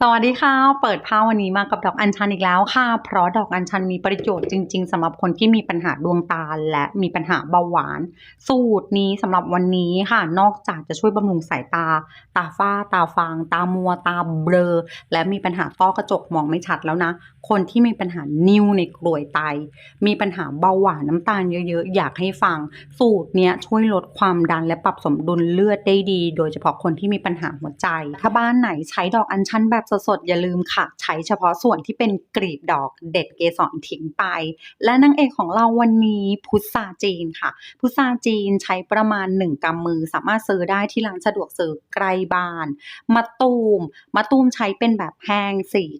สวัสดีค่ะ เปิดภาพวันนี้มากับดอกอัญชันอีกแล้วค่ะ เพราะดอกอัญชันมีประโยชน์จริง ๆสำหรับคนที่มีปัญหาดวงตาและมีปัญหาเบาหวาน สูตรนี้สำหรับวันนี้ค่ะ นอกจากจะช่วยบำรุงสายตา ตาฝ้า ตาฟาง ตามัว ตาเบลอ และมีปัญหาต้อกระจกมองไม่ชัดแล้วนะ คนที่มีปัญหานิ่วในกรวยไต มีปัญหาเบาหวานน้ำตาลเยอะๆ อยากให้ฟัง สูตรนี้ช่วยลดความดันและปรับสมดุลเลือดได้ดี โดยเฉพาะคนที่มีปัญหาหัวใจ ถ้าบ้านไหนใช้ดอกอัญชันแบบสดๆ อย่าลืมค่ะ ใช้เฉพาะส่วนที่เป็นกลีบดอกเด็ดเกสรทิ้งไป และนางเอกของเราวันนี้พุทราจีนค่ะ พุทราจีนใช้ประมาณ 1กำมือ สามารถซื้อได้ที่ร้านสะดวกซื้อใกล้บ้านมะตูมมะตูมใช้เป็นแบบแห้ง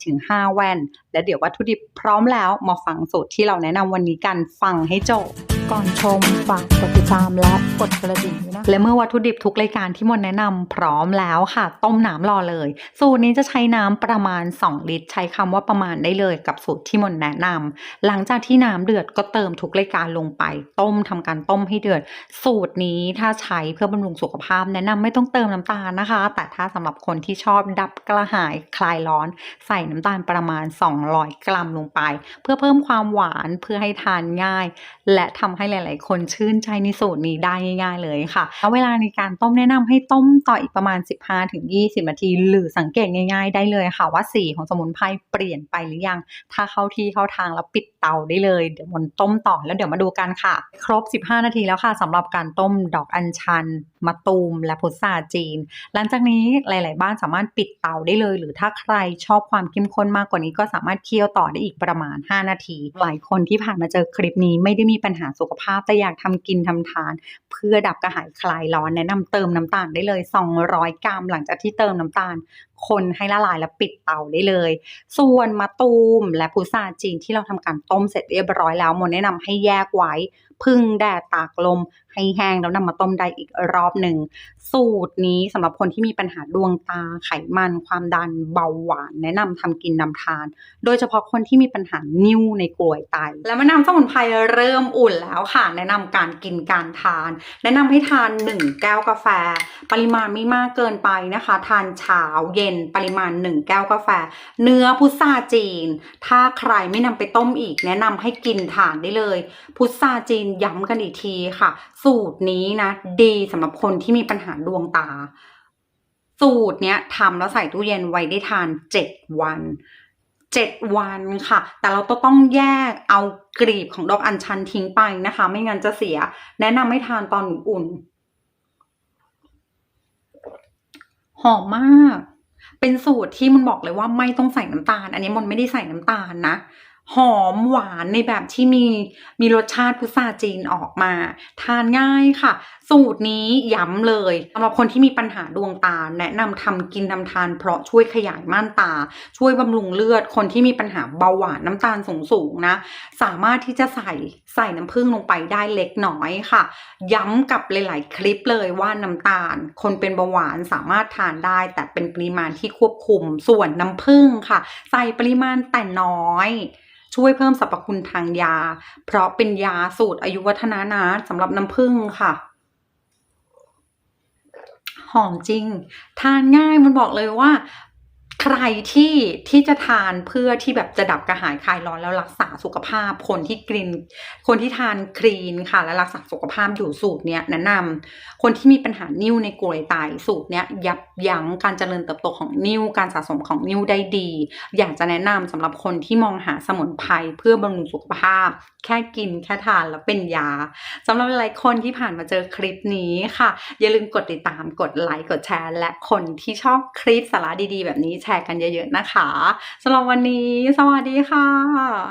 4-5 แว่น และเดี๋ยววัตถุดิบพร้อมแล้วมาฟังสูตรที่เราแนะนำวันนี้กันฟังให้จบ ก่อนชมฝากกดติดตามและกดกระดิ่งด้วยนะคะและเมื่อวัตถุดิบทุกรายการที่มนแนะนำพร้อมแล้วค่ะ ต้มน้ำรอเลย สูตรนี้จะใช้น้ำประมาณ 2 ลิตร ใช้คำว่าประมาณได้เลยกับสูตรที่มนแนะนำหลังจากที่น้ำเดือดก็เติมทุกรายการลงไป ต้มทำการต้มให้เดือด สูตรนี้ถ้าใช้เพื่อบำรุงสุขภาพ แนะนำไม่ต้องเติมน้ำตาลนะคะ แต่ถ้าสำหรับคนที่ชอบดับกระหายคลายร้อน ใส่น้ำตาลประมาณ 200 กรัมลงไป เพื่อเพิ่มความหวานเพื่อให้ทานง่าย และทำให้หลาย ๆ คนชื่นใจในสูตรนี้ได้ง่าย ๆ เลยค่ะแล้วเวลาในการต้มแนะนำให้ต้มต่ออีกประมาณ 15-20 นาที หรือสังเกตง่าย ๆ ได้เลยค่ะ ว่าสีของสมุนไพรเปลี่ยนไปหรือยัง ถ้าเข้าที่เข้าทางแล้วปิดเตาได้เลยเดี๋ยวมันต้มต่อแล้วเดี๋ยวมาดูกันค่ะ ครบ 15 นาทีแล้วค่ะสำหรับการต้มดอกอัญชันมะตูม และพุทราจีน หลังจากนี้หลาย ๆ บ้านสามารถปิดเตาได้เลย หรือถ้าใครชอบความเข้มข้นมากกว่านี้ก็สามารถเคี่ยวต่อได้อีกประมาณ 5 นาที หลายคนที่ผ่านมาเจอคลิปนี้ไม่ได้มีปัญหาสุขภาพแต่อยากทำกินทำทาน เพื่อดับกระหายคลายร้อนแนะนำเติมน้ำตาลได้เลย 200 กรัมหลังจากที่เติมน้ำตาลคนให้ละลายแล้วปิดเตาได้เลย ส่วนมะตูมและพุทราจีนที่เราทำการต้มเสร็จเรียบร้อยแล้วมนแนะนำให้แยกไว้ พึ่งแดดตากลม ให้แห้งแล้วนำมาต้มได้อีกรอบหนึ่ง สูตรนี้สำหรับคนที่มีปัญหาดวงตาไขมัน ความดันเบาหวาน แนะนำทำกินนำทาน โดยเฉพาะคนที่มีปัญหานิ่วในกรวยไต และมะนาวสมุนไพรเริ่มอุ่นแล้วค่ะ แนะนำการกินการทาน แนะนำให้ทาน 1 แก้วกาแฟ ปริมาณไม่มากเกินไปนะคะ ทานเช้าเย็นปริมาณ 1 แก้วกาแฟ เนื้อพุทราจีน ถ้าใครไม่นำไปต้มอีก แนะนำให้กินทานได้เลย พุทราจีนย้ำกันอีกทีค่ะ สูตรนี้นะ ดีสำหรับคนที่มีปัญหาดวงตา สูตรเนี้ยทำแล้วใส่ตู้เย็นไว้ได้ทานเจ็ดวันเจ็ดวันค่ะ แต่เราต้องแยกเอากลีบของดอกอัญชันทิ้งไปนะคะ ไม่งั้นจะเสีย แนะนำให้ทานตอนอุ่น หอมมาก เป็นสูตรที่มันบอกเลยว่าไม่ต้องใส่น้ำตาล อันนี้มันไม่ได้ใส่น้ำตาลนะ หอมหวานในแบบที่มีมีรสชาติพุทราจีนออกมา ทานง่ายค่ะ สูตรนี้ย้ำเลยสำหรับคนที่มีปัญหาดวงตา แนะนำทำกินทำทานเพราะช่วยขยายม่านตา ช่วยบำรุงเลือด คนที่มีปัญหาเบาหวานน้ำตาลสูงๆนะ สามารถที่จะใส่ใส่น้ำผึ้งลงไปได้เล็กน้อยค่ะ ย้ำกับหลาย ๆ คลิปเลยว่าน้ำตาล คนเป็นเบาหวานสามารถทานได้ แต่เป็นปริมาณที่ควบคุมส่วนน้ำผึ้งค่ะ ใส่ปริมาณแต่น้อย ช่วยเพิ่มสรรพคุณทางยา เพราะเป็นยาสูตรอายุวัฒนะนะสำหรับน้ำผึ้งค่ะหอมจริง ทานง่ายมันบอกเลยว่า ใครที่ที่จะทานเพื่อที่แบบจะดับกระหายคลายร้อนแล้วรักษาสุขภาพ คนที่กลิน คนที่ทานคลีนค่ะ และรักษาสุขภาพอยู่สูตรเนี้ยแนะนำคนที่มีปัญหานิ่วในกรวยไตสูตรเนี้ยยับยั้งการเจริญเติบโตของนิ่วการสะสมของนิ่วได้ดี อยากจะแนะนำสำหรับคนที่มองหาสมุนไพรเพื่อบำรุงสุขภาพ แค่กินแค่ทานแล้วเป็นยาสำหรับหลายคนที่ผ่านมาเจอคลิปนี้ค่ะ อย่าลืมกดติดตามกดไลค์กดแชร์ และคนที่ชอบคลิปสาระดีๆ แบบนี้แชร์กันเยอะๆนะคะสำหรับวันนี้ สวัสดีค่ะ